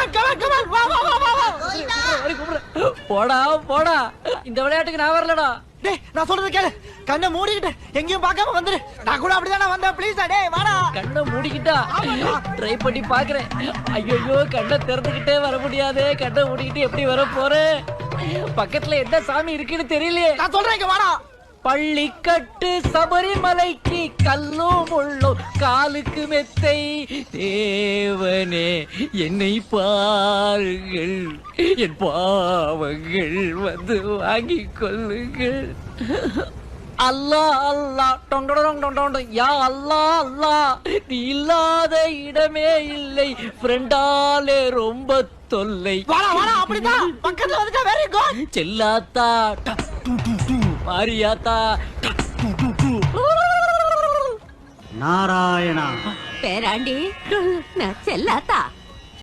Come on come on come on வா வா வா வா வா. அப்படி கூப்பிடுறேன். போடா போடா. இந்த விளையாட்டுக்கு நான் வரலடா. டேய் நான் சொல்றது கேளு. கண்ணை மூடிக்கிட்டு எங்கேயும் பார்க்காம வந்துரு. நான் கூட அப்படிதானே வந்தேன். ப்ளீஸ் டேய் வாடா. கண்ணை மூடிக்கிட்டா? ட்ரை பண்ணி பாக்குறேன் ஐயோ கண்ணை திறந்துக்கிட்டே வர முடியாதே. கண்ணை மூடிக்கிட்டு எப்படி வர போறேன்? பக்கத்துல என்ன சாமி இருக்குன்னு தெரியலையே. நான் சொல்றேன் இங்க வாடா. பள்ளிக்கட்டு சபரிமலைக்கு கல்லும் முள்ளும் காலுக்கு மெத்தை. தேவனே என்னை பாருங்கள். என் பாவங்கள் வந்து வாங்கிக் கொள்ளுங்கள். அல்லா அல்லா. டொண்டொடொங் டொண்டொண்ட யா அல்லா அல்லா. நீ இல்லாத இடமே இல்லை. ஃப்ரெண்டாலே ரொம்ப தொல்லை. வாடா வாடா அப்படிதான். பக்கத்துல வந்துட்டா வெரி குட் செல்லாத்தா నారాయణ. పేరాండి నా చెల్లాత.